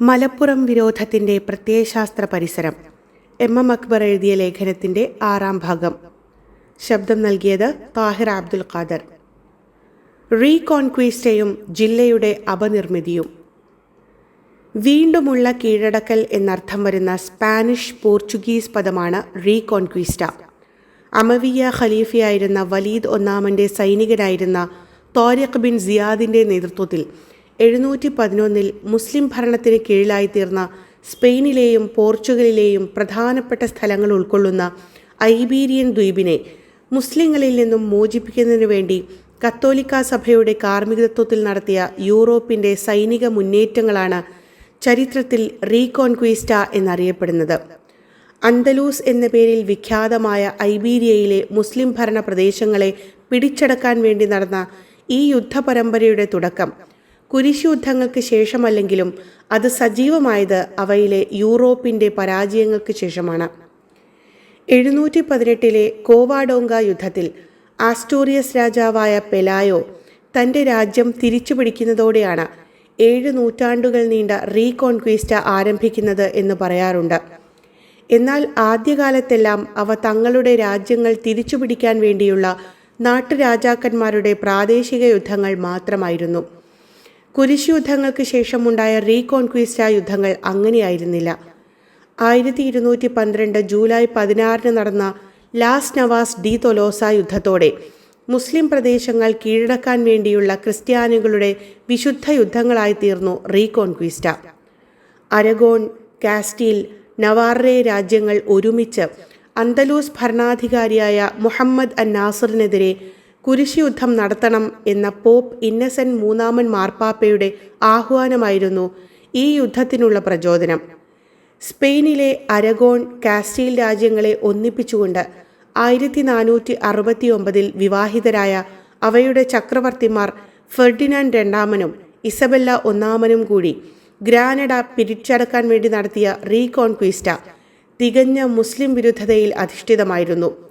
മലപ്പുറം വിരോധത്തിന്റെ പ്രത്യയശാസ്ത്ര പരിസരം. M M Akbar എഴുതിയ ലേഖനത്തിന്റെ ആറാം ഭാഗം. ശബ്ദം നൽകിയത് താഹിർ അബ്ദുൽ ഖാദർ. റീകോൺക്വീസ്റ്റയും ജില്ലയുടെ അപനിർമ്മിതിയും. വീണ്ടുമുള്ള കീഴടക്കൽ എന്നർത്ഥം വരുന്ന സ്പാനിഷ് പോർച്ചുഗീസ് പദമാണ് റീകോൺക്വീസ്റ്റ. അമവിയ ഖലീഫയായിരുന്ന വലീദ് ഒന്നാമന്റെ സൈനികനായിരുന്ന തോരിഖ് ബിൻ സിയാദിന്റെ നേതൃത്വത്തിൽ എഴുന്നൂറ്റി പതിനൊന്നിൽ മുസ്ലിം ഭരണത്തിന് കീഴിലായി തീർന്ന സ്പെയിനിലെയും പോർച്ചുഗലിലെയും പ്രധാനപ്പെട്ട സ്ഥലങ്ങൾ ഉൾക്കൊള്ളുന്ന ഐബീരിയൻ ദ്വീപിനെ മുസ്ലിങ്ങളിൽ നിന്നും മോചിപ്പിക്കുന്നതിനു വേണ്ടി കത്തോലിക്ക സഭയുടെ കാർമ്മികത്വത്തിൽ നടത്തിയ യൂറോപ്പിന്റെ സൈനിക മുന്നേറ്റങ്ങളാണ് ചരിത്രത്തിൽ റീകോൺക്വീസ്റ്റ എന്നറിയപ്പെടുന്നത്. അന്തലൂസ് എന്ന പേരിൽ വിഖ്യാതമായ ഐബീരിയയിലെ മുസ്ലിം ഭരണ പ്രദേശങ്ങളെ പിടിച്ചടക്കാൻ വേണ്ടി നടന്ന ഈ യുദ്ധപരമ്പരയുടെ തുടക്കം കുരിശുയുദ്ധങ്ങൾക്ക് ശേഷമല്ലെങ്കിലും അത് സജീവമായത് അവയിലെ യൂറോപ്പിന്റെ പരാജയങ്ങൾക്ക് ശേഷമാണ്. എഴുന്നൂറ്റി പതിനെട്ടിലെ കോവാഡോങ്ക യുദ്ധത്തിൽ ആസ്റ്റോറിയസ് രാജാവായ പെലായോ തന്റെ രാജ്യം തിരിച്ചുപിടിക്കുന്നതോടെയാണ് ഏഴ് നൂറ്റാണ്ടുകൾ നീണ്ട റീകോൺക്വീസ്റ്റ ആരംഭിക്കുന്നത് എന്ന് പറയാറുണ്ട്. എന്നാൽ ആദ്യകാലത്തെല്ലാം അവ തങ്ങളുടെ രാജ്യങ്ങൾ തിരിച്ചുപിടിക്കാൻ വേണ്ടിയുള്ള നാട്ടുരാജാക്കന്മാരുടെ പ്രാദേശിക യുദ്ധങ്ങൾ മാത്രമായിരുന്നു. കുരിശ് യുദ്ധങ്ങൾക്ക് ശേഷമുണ്ടായ റീകോൺക്വീസ്റ്റ യുദ്ധങ്ങൾ അങ്ങനെയായിരുന്നില്ല. ആയിരത്തി ഇരുന്നൂറ്റി പന്ത്രണ്ട് ജൂലൈ പതിനാറിന് നടന്ന ലാസ് നവാസ് ഡി തൊലോസ യുദ്ധത്തോടെ മുസ്ലിം പ്രദേശങ്ങൾ കീഴടക്കാൻ വേണ്ടിയുള്ള ക്രിസ്ത്യാനികളുടെ വിശുദ്ധ യുദ്ധങ്ങളായി തീർന്നു റീകോൺക്വീസ്റ്റ. അരഗോൺ കാസ്റ്റീൽ നവാറെ രാജ്യങ്ങൾ ഒരുമിച്ച് അന്തലൂസ് ഭരണാധികാരിയായ മുഹമ്മദ് അൻ നാസറിനെതിരെ കുരിശുയുദ്ധം നടത്തണം എന്ന പോപ്പ് ഇന്നസെന്റ് മൂന്നാമൻ മാർപ്പാപ്പയുടെ ആഹ്വാനമായിരുന്നു ഈ യുദ്ധത്തിനുള്ള പ്രചോദനം. സ്പെയിനിലെ അരഗോൺ കാസ്റ്റീൽ രാജ്യങ്ങളെ ഒന്നിപ്പിച്ചുകൊണ്ട് ആയിരത്തി നാനൂറ്റി അറുപത്തി ഒമ്പതിൽ വിവാഹിതരായ അവയുടെ ചക്രവർത്തിമാർ ഫെർഡിനാൻഡ് രണ്ടാമനും ഇസബെല്ല ഒന്നാമനും കൂടി ഗ്രാനഡ പിരിച്ചടക്കാൻ വേണ്ടി നടത്തിയ റീകോൺക്വീസ്റ്റ തികഞ്ഞ മുസ്ലിം വിരുദ്ധതയിൽ അധിഷ്ഠിതമായിരുന്നു.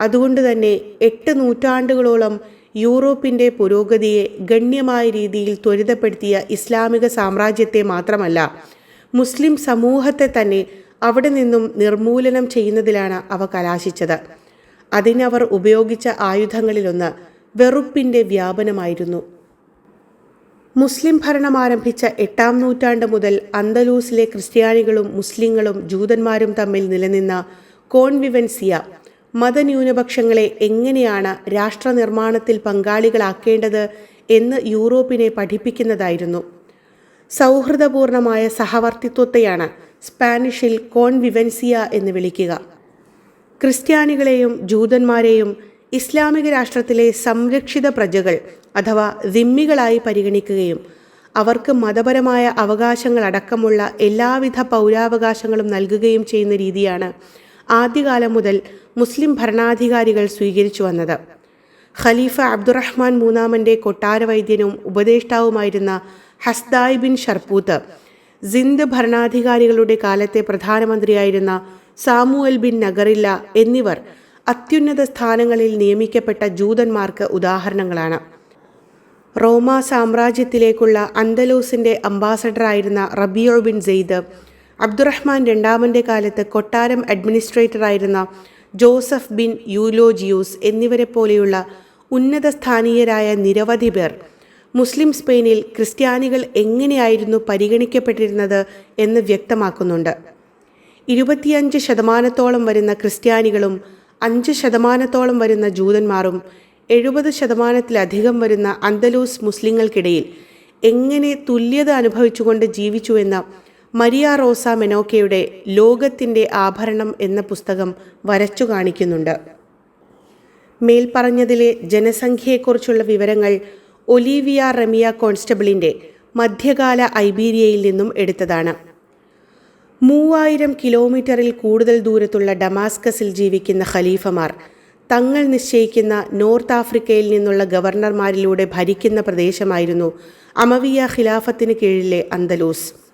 അതുകൊണ്ട് തന്നെ എട്ട് നൂറ്റാണ്ടുകളോളം യൂറോപ്പിന്റെ പുരോഗതിയെ ഗണ്യമായ രീതിയിൽ ത്വരിതപ്പെടുത്തിയ ഇസ്ലാമിക സാമ്രാജ്യത്തെ മാത്രമല്ല മുസ്ലിം സമൂഹത്തെ തന്നെ അവിടെ നിന്നും നിർമൂലനം ചെയ്യുന്നതിലാണ് അവ കലാശിച്ചത്. അതിനവർ ഉപയോഗിച്ച ആയുധങ്ങളിലൊന്ന് വെറുപ്പിന്റെ വ്യാപനമായിരുന്നു. മുസ്ലിം ഭരണം ആരംഭിച്ച എട്ടാം നൂറ്റാണ്ട് മുതൽ അന്തലൂസിലെ ക്രിസ്ത്യാനികളും മുസ്ലിങ്ങളും ജൂതന്മാരും തമ്മിൽ നിലനിന്ന കോൺവിവൻസിയ മതന്യൂനപക്ഷങ്ങളെ എങ്ങനെയാണ് രാഷ്ട്ര നിർമ്മാണത്തിൽ പങ്കാളികളാക്കേണ്ടത് എന്ന് യൂറോപ്പിനെ പഠിപ്പിക്കുന്നതായിരുന്നു. സൗഹൃദപൂർണമായ സഹവർത്തിത്വത്തെയാണ് സ്പാനിഷിൽ കോൺവിവൻസിയ എന്ന് വിളിക്കുക. ക്രിസ്ത്യാനികളെയും ജൂതന്മാരെയും ഇസ്ലാമിക രാഷ്ട്രത്തിലെ സംരക്ഷിത പ്രജകൾ അഥവാ ദിമ്മികളായി പരിഗണിക്കുകയും അവർക്ക് മതപരമായ അവകാശങ്ങൾ അടക്കമുള്ള എല്ലാവിധ പൗരാവകാശങ്ങളും നൽകുകയും ചെയ്യുന്ന രീതിയാണ് ആദ്യകാലം മുതൽ മുസ്ലിം ഭരണാധികാരികൾ സ്വീകരിച്ചു വന്നത്. ഖലീഫ അബ്ദുറഹ്മാൻ മൂന്നാമന്റെ കൊട്ടാരവൈദ്യനും ഉപദേഷ്ടാവുമായിരുന്ന ഹസ്ദായ് ബിൻ ഷർപൂത്ത് സിന്ദ് ഭരണാധികാരികളുടെ കാലത്തെ പ്രധാനമന്ത്രിയായിരുന്ന സാമുവൽ ബിൻ നഗറില്ല എന്നിവർ അത്യുന്നത സ്ഥാനങ്ങളിൽ നിയമിക്കപ്പെട്ട ജൂതന്മാർക്ക് ഉദാഹരണങ്ങളാണ്. റോമ സാമ്രാജ്യത്തിലേക്കുള്ള അന്തലൂസിന്റെ അംബാസഡറായിരുന്ന റബിയോ ബിൻ സെയ്ദ് അബ്ദുറഹ്മാൻ രണ്ടാമന്റെ കാലത്ത് കൊട്ടാരം അഡ്മിനിസ്ട്രേറ്ററായിരുന്ന ജോസഫ് ബിൻ യൂലോജിയൂസ് എന്നിവരെ പോലെയുള്ള ഉന്നത സ്ഥാനീയരായ നിരവധി പേർ മുസ്ലിം സ്പെയിനിൽ ക്രിസ്ത്യാനികൾ എങ്ങനെയായിരുന്നു പരിഗണിക്കപ്പെട്ടിരുന്നത് എന്ന് വ്യക്തമാക്കുന്നുണ്ട്. ഇരുപത്തിയഞ്ച് ശതമാനത്തോളം വരുന്ന ക്രിസ്ത്യാനികളും അഞ്ച് ശതമാനത്തോളം വരുന്ന ജൂതന്മാരും എഴുപത് ശതമാനത്തിലധികം വരുന്ന അന്തലൂസ് മുസ്ലിങ്ങൾക്കിടയിൽ എങ്ങനെ തുല്യത അനുഭവിച്ചുകൊണ്ട് ജീവിച്ചുവെന്ന മരിയ റോസ മെനോക്കയുടെ ലോകത്തിന്റെ ആഭരണം എന്ന പുസ്തകം വരച്ചു കാണിക്കുന്നുണ്ട്. മേൽപ്പറഞ്ഞതിലെ ജനസംഖ്യയെക്കുറിച്ചുള്ള വിവരങ്ങൾ ഒലീവിയ റമിയ കോൺസ്റ്റബിളിന്റെ മധ്യകാല ഐബീരിയയിൽ നിന്നും എടുത്തതാണ്. മൂവായിരം കിലോമീറ്ററിൽ കൂടുതൽ ദൂരത്തുള്ള ഡമാസ്കസിൽ ജീവിക്കുന്ന ഖലീഫമാർ തങ്ങൾ നിശ്ചയിക്കുന്ന നോർത്ത് ആഫ്രിക്കയിൽ നിന്നുള്ള ഗവർണർമാരിലൂടെ ഭരിക്കുന്ന പ്രദേശമായിരുന്നു അമവിയ ഖിലാഫത്തിന് കീഴിലെ അന്തലൂസ്.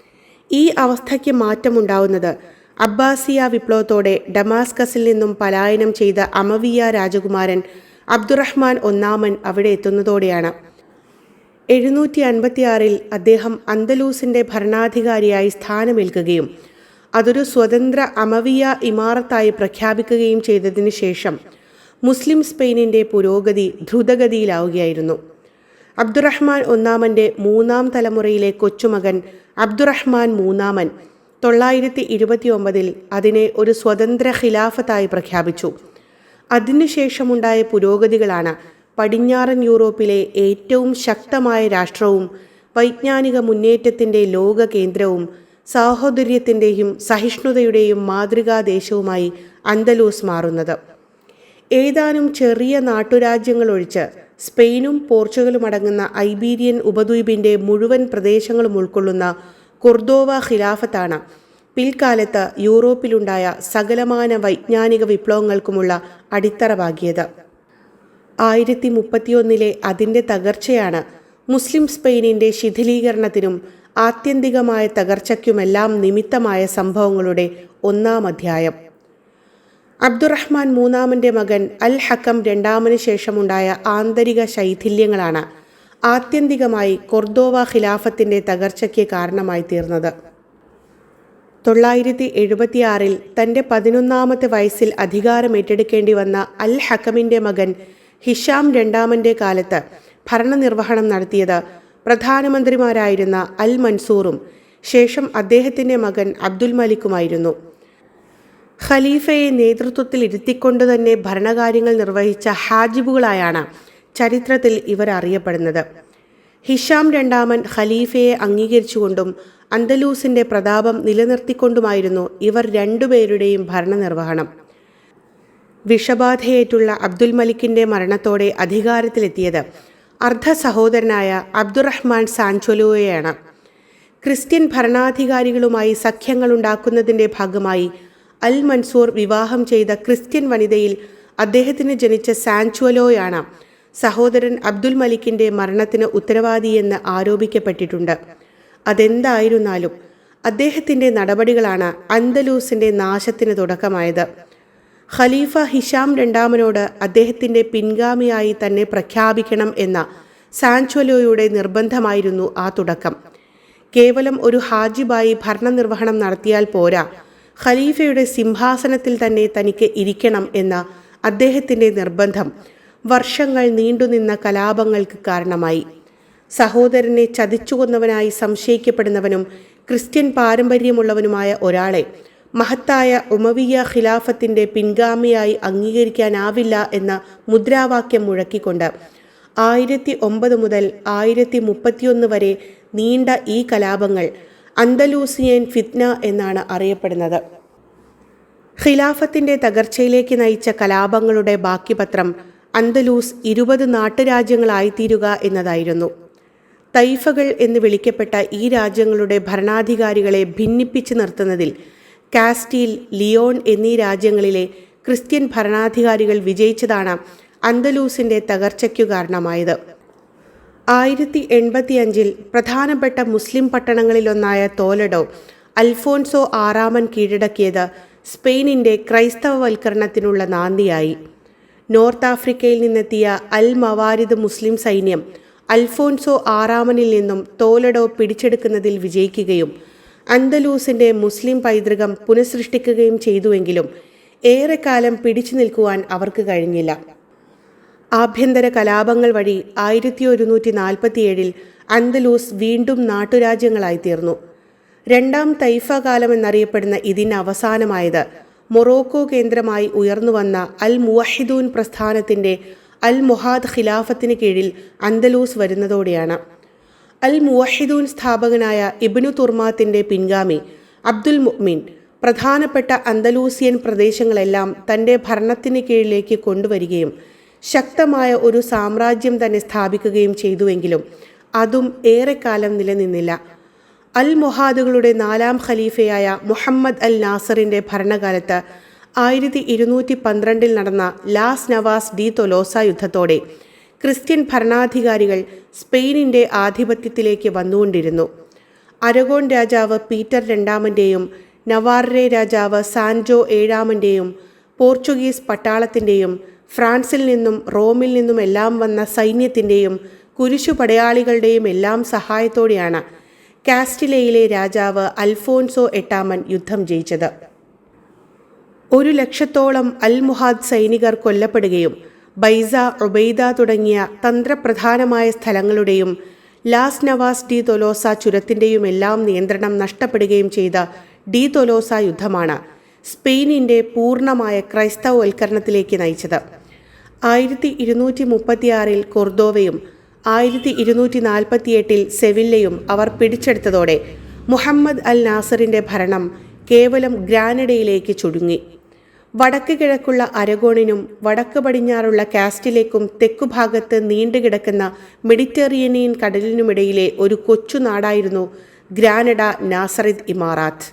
ഈ അവസ്ഥയ്ക്ക് മാറ്റമുണ്ടാവുന്നത്. അബ്ബാസിയ വിപ്ലവത്തോടെ ഡമാസ്കസിൽ നിന്നും പലായനം ചെയ്ത അമവിയ രാജകുമാരൻ അബ്ദുറഹ്മാൻ ഒന്നാമൻ അവിടെ എത്തുന്നതോടെയാണ്. എഴുന്നൂറ്റി അൻപത്തിയാറിൽ അദ്ദേഹം അന്തലൂസിന്റെ ഭരണാധികാരിയായി സ്ഥാനമേൽക്കുകയും അതൊരു സ്വതന്ത്ര അമവിയ ഇമാറത്തായി പ്രഖ്യാപിക്കുകയും ചെയ്തതിന് ശേഷം മുസ്ലിം സ്പെയിനിന്റെ പുരോഗതി ദ്രുതഗതിയിലാവുകയായിരുന്നു. അബ്ദുറഹ്മാൻ ഒന്നാമന്റെ മൂന്നാം തലമുറയിലെ കൊച്ചുമകൻ അബ്ദുറഹ്മാൻ മൂന്നാമൻ തൊള്ളായിരത്തി ഇരുപത്തി ഒമ്പതിൽ അതിനെ ഒരു സ്വതന്ത്ര ഖിലാഫത്തായി പ്രഖ്യാപിച്ചു. അതിനുശേഷമുണ്ടായ പുരോഗതികളാണ് പടിഞ്ഞാറൻ യൂറോപ്പിലെ ഏറ്റവും ശക്തമായ രാഷ്ട്രവും വൈജ്ഞാനിക മുന്നേറ്റത്തിന്റെ ലോക കേന്ദ്രവും സാഹോദര്യത്തിന്റെയും സഹിഷ്ണുതയുടെയും മാതൃകാദേശവുമായി അന്തലൂസ് മാറുന്നത്. ഏതാനും ചെറിയ നാട്ടുരാജ്യങ്ങളൊഴിച്ച് സ്പെയിനും പോർച്ചുഗലും അടങ്ങുന്ന ഐബീരിയൻ ഉപദ്വീപിന്റെ മുഴുവൻ പ്രദേശങ്ങളും ഉൾക്കൊള്ളുന്ന കുർദോവ ഖിലാഫത്താണ്. പിൽക്കാലത്ത് യൂറോപ്പിലുണ്ടായ സകലമാന വൈജ്ഞാനിക വിപ്ലവങ്ങൾക്കുമുള്ള അടിത്തറ പാകിയത് ആയിരത്തി മുപ്പത്തിയൊന്നിലെ അതിന്റെ തകർച്ചയാണ് മുസ്ലിം സ്പെയിനിന്റെ ശിഥിലീകരണത്തിനും ആത്യന്തികമായ തകർച്ചയ്ക്കുമെല്ലാം നിമിത്തമായ സംഭവങ്ങളുടെ ഒന്നാം അധ്യായം. അബ്ദുറഹ്മാൻ മൂന്നാമന്റെ മകൻ അൽ ഹക്കം രണ്ടാമന് ശേഷമുണ്ടായ ആന്തരിക ശൈഥില്യങ്ങളാണ് ആത്യന്തികമായി കൊർദോവ ഖിലാഫത്തിന്റെ തകർച്ചയ്ക്ക് കാരണമായി തീർന്നത്. തൊള്ളായിരത്തി എഴുപത്തിയാറിൽ തന്റെ പതിനൊന്നാമത്തെ വയസ്സിൽ അധികാരം ഏറ്റെടുക്കേണ്ടി വന്ന അൽ ഹക്കമിന്റെ മകൻ ഹിഷാം രണ്ടാമന്റെ കാലത്ത് ഭരണനിർവഹണം നടത്തിയത് പ്രധാനമന്ത്രിമാരായിരുന്ന അൽ മൻസൂറും ശേഷം അദ്ദേഹത്തിന്റെ മകൻ അബ്ദുൽ മലിക്കുമായിരുന്നു. ഖലീഫയെ നേതൃത്വത്തിൽ ഇരുത്തിക്കൊണ്ട് തന്നെ ഭരണകാര്യങ്ങൾ നിർവഹിച്ച ഹാജിബുകളായാണ് ചരിത്രത്തിൽ ഇവർ അറിയപ്പെടുന്നത്. ഹിഷാം രണ്ടാമൻ ഖലീഫയെ അംഗീകരിച്ചുകൊണ്ടും അന്തലൂസിന്റെ പ്രതാപം നിലനിർത്തിക്കൊണ്ടുമായിരുന്നു ഇവർ രണ്ടുപേരുടെയും ഭരണനിർവഹണം. വിഷബാധയേറ്റുള്ള അബ്ദുൽ മലിക്കിന്റെ മരണത്തോടെ അധികാരത്തിലെത്തിയത് അർദ്ധ സഹോദരനായ അബ്ദുറഹ്മാൻ സാൻചൊലോയെയാണ് ക്രിസ്ത്യൻ ഭരണാധികാരികളുമായി സഖ്യങ്ങളുണ്ടാക്കുന്നതിന്റെ ഭാഗമായി അൽ മൻസൂർ വിവാഹം ചെയ്ത ക്രിസ്ത്യൻ വനിതയിൽ അദ്ദേഹത്തിന് ജനിച്ച സാൻച്വലോയാണ്. സഹോദരൻ അബ്ദുൽ മലിക്കിന്റെ മരണത്തിന് ഉത്തരവാദിയെന്ന് ആരോപിക്കപ്പെട്ടിട്ടുണ്ട്. അതെന്തായിരുന്നാലും അദ്ദേഹത്തിന്റെ നടപടികളാണ് അന്തലൂസിന്റെ നാശത്തിന് തുടക്കമായത്. ഖലീഫ ഹിഷാം രണ്ടാമനോട് അദ്ദേഹത്തിന്റെ പിൻഗാമിയായി തന്നെ പ്രഖ്യാപിക്കണം എന്ന സാൻച്വലോയുടെ നിർബന്ധമായിരുന്നു ആ തുടക്കം. കേവലം ഒരു ഹാജിബായി ഭരണനിർവഹണം നടത്തിയാൽ പോരാ. ഖലീഫയുടെ സിംഹാസനത്തിൽ തന്നെ തനിക്ക് ഇരിക്കണം എന്ന അദ്ദേഹത്തിന്റെ നിർബന്ധം വർഷങ്ങൾ നീണ്ടുനിന്ന കലാപങ്ങൾക്ക് കാരണമായി. സഹോദരനെ ചതിച്ചുകൊന്നവനായി സംശയിക്കപ്പെടുന്നവനും ക്രിസ്ത്യൻ പാരമ്പര്യമുള്ളവനുമായ ഒരാളെ മഹത്തായ ഉമവിയ ഖിലാഫത്തിന്റെ പിൻഗാമിയായി അംഗീകരിക്കാനാവില്ല എന്ന മുദ്രാവാക്യം മുഴക്കിക്കൊണ്ട് ആയിരത്തി ഒമ്പത് മുതൽ ആയിരത്തി മുപ്പത്തിയൊന്ന് വരെ നീണ്ട ഈ കലാപങ്ങൾ അന്തലൂസിയൻ ഫിത്ന എന്നാണ് അറിയപ്പെടുന്നത്. ഖിലാഫത്തിന്റെ തകർച്ചയിലേക്ക് നയിച്ച കലാപങ്ങളുടെ ബാക്കിപത്രം അന്തലൂസ് ഇരുപത് നാട്ടുരാജ്യങ്ങളായിത്തീരുക എന്നതായിരുന്നു. തൈഫകൾ എന്ന് വിളിക്കപ്പെട്ട ഈ രാജ്യങ്ങളുടെ ഭരണാധികാരികളെ ഭിന്നിപ്പിച്ചു നിർത്തുന്നതിൽ കാസ്റ്റീൽ ലിയോൺ എന്നീ രാജ്യങ്ങളിലെ ക്രിസ്ത്യൻ ഭരണാധികാരികൾ വിജയിച്ചതാണ് അന്തലൂസിന്റെ തകർച്ചയ്ക്കു കാരണമായത്. ആയിരത്തി എൺപത്തിയഞ്ചിൽ പ്രധാനപ്പെട്ട മുസ്ലിം പട്ടണങ്ങളിലൊന്നായ തോലഡോ അൽഫോൻസോ ആറാമൻ കീഴടക്കിയത് സ്പെയിനിന്റെ ക്രൈസ്തവവൽക്കരണത്തിനുള്ള നാന്ദിയായി. നോർത്ത് ആഫ്രിക്കയിൽ നിന്നെത്തിയ അൽ മവാരിദ് മുസ്ലിം സൈന്യം അൽഫോൻസോ ആറാമനിൽ നിന്നും തോലഡോ പിടിച്ചെടുക്കുന്നതിൽ വിജയിക്കുകയും അന്തലൂസിന്റെ മുസ്ലിം പൈതൃകം പുനഃസൃഷ്ടിക്കുകയും ചെയ്തുവെങ്കിലും ഏറെക്കാലം പിടിച്ചു നിൽക്കുവാൻ അവർക്ക് കഴിഞ്ഞില്ല. ആഭ്യന്തര കലാപങ്ങൾ വഴി ആയിരത്തി ഒരുന്നൂറ്റി നാൽപ്പത്തിയേഴിൽ അന്തലൂസ് വീണ്ടും നാട്ടുരാജ്യങ്ങളായി തീർന്നു രണ്ടാം തൈഫ കാലം എന്നറിയപ്പെടുന്ന ഇതിന് അവസാനമായത് മൊറോക്കോ കേന്ദ്രമായി ഉയർന്നുവന്ന അൽ മുവഹിദൂൻ പ്രസ്ഥാനത്തിന്റെ അൽ മുഹാദ് ഖിലാഫത്തിന് കീഴിൽ അന്തലൂസ് വരുന്നതോടെയാണ്. അൽ മുവഹിദൂൻ സ്ഥാപകനായ ഇബ്നു തുർമാത്തിന്റെ പിൻഗാമി അബ്ദുൽ മുഅ്മിൻ പ്രധാനപ്പെട്ട അന്തലൂസിയൻ പ്രദേശങ്ങളെല്ലാം തന്റെ ഭരണത്തിന് കീഴിലേക്ക് കൊണ്ടുവരികയും ശക്തമായ ഒരു സാമ്രാജ്യം തന്നെ സ്ഥാപിക്കുകയും ചെയ്തുവെങ്കിലും അതും ഏറെക്കാലം നിലനിന്നില്ല. അൽ മൊഹാദുകളുടെ നാലാം ഖലീഫയായ മുഹമ്മദ് അൽ നാസറിന്റെ ഭരണകാലത്ത് ആയിരത്തി ഇരുന്നൂറ്റി പന്ത്രണ്ടിൽ നടന്ന ലാസ് നവാസ് ഡി തൊലോസ യുദ്ധത്തോടെ ക്രിസ്ത്യൻ ഭരണാധികാരികൾ സ്പെയിനിന്റെ ആധിപത്യത്തിലേക്ക് വന്നുകൊണ്ടിരുന്നു. അരഗോൺ രാജാവ് പീറ്റർ രണ്ടാമന്റെയും നവാറെ രാജാവ് സാൻജോ ഏഴാമന്റെയും പോർച്ചുഗീസ് പട്ടാളത്തിന്റെയും ഫ്രാൻസിൽ നിന്നും റോമിൽ നിന്നും എല്ലാം വന്ന സൈന്യത്തിന്റെയും കുരിശു പടയാളികളുടെയും എല്ലാം സഹായത്തോടെയാണ് കാസ്റ്റിലയിലെ രാജാവ് അൽഫോൻസോ എട്ടാമൻ യുദ്ധം ജയിച്ചത്. ഒരു ലക്ഷത്തോളം അൽ മുഹാദ് സൈനികർ കൊല്ലപ്പെടുകയും ബൈസ ഒബൈദ തുടങ്ങിയ തന്ത്രപ്രധാനമായ സ്ഥലങ്ങളുടെയും ലാസ് നവാസ് ഡി തൊലോസ ചുരത്തിന്റെയും എല്ലാം നിയന്ത്രണം നഷ്ടപ്പെടുകയും ചെയ്ത ഡി തൊലോസ യുദ്ധമാണ് സ്പെയിനിന്റെ പൂർണമായ ക്രൈസ്തവവൽക്കരണത്തിലേക്ക് നയിച്ചത്. ആയിരത്തി ഇരുന്നൂറ്റി മുപ്പത്തിയാറിൽ കൊർദോവയും ആയിരത്തി ഇരുന്നൂറ്റി നാൽപ്പത്തിയെട്ടിൽ സെവില്ലയും അവർ പിടിച്ചെടുത്തതോടെ മുഹമ്മദ് അൽ നാസറിന്റെ ഭരണം കേവലം ഗ്രാനഡയിലേക്ക് ചുരുങ്ങി. വടക്ക് കിഴക്കുള്ള അരഗോണിനും വടക്ക് പടിഞ്ഞാറുള്ള കാസ്റ്റിലേക്കും തെക്കുഭാഗത്ത് നീണ്ടുകിടക്കുന്ന മെഡിറ്ററേനിയൻ കടലിനുമിടയിലെ ഒരു കൊച്ചു നാടായിരുന്നു ഗ്രാനഡ നാസറിദ് ഇമാറാത്ത്.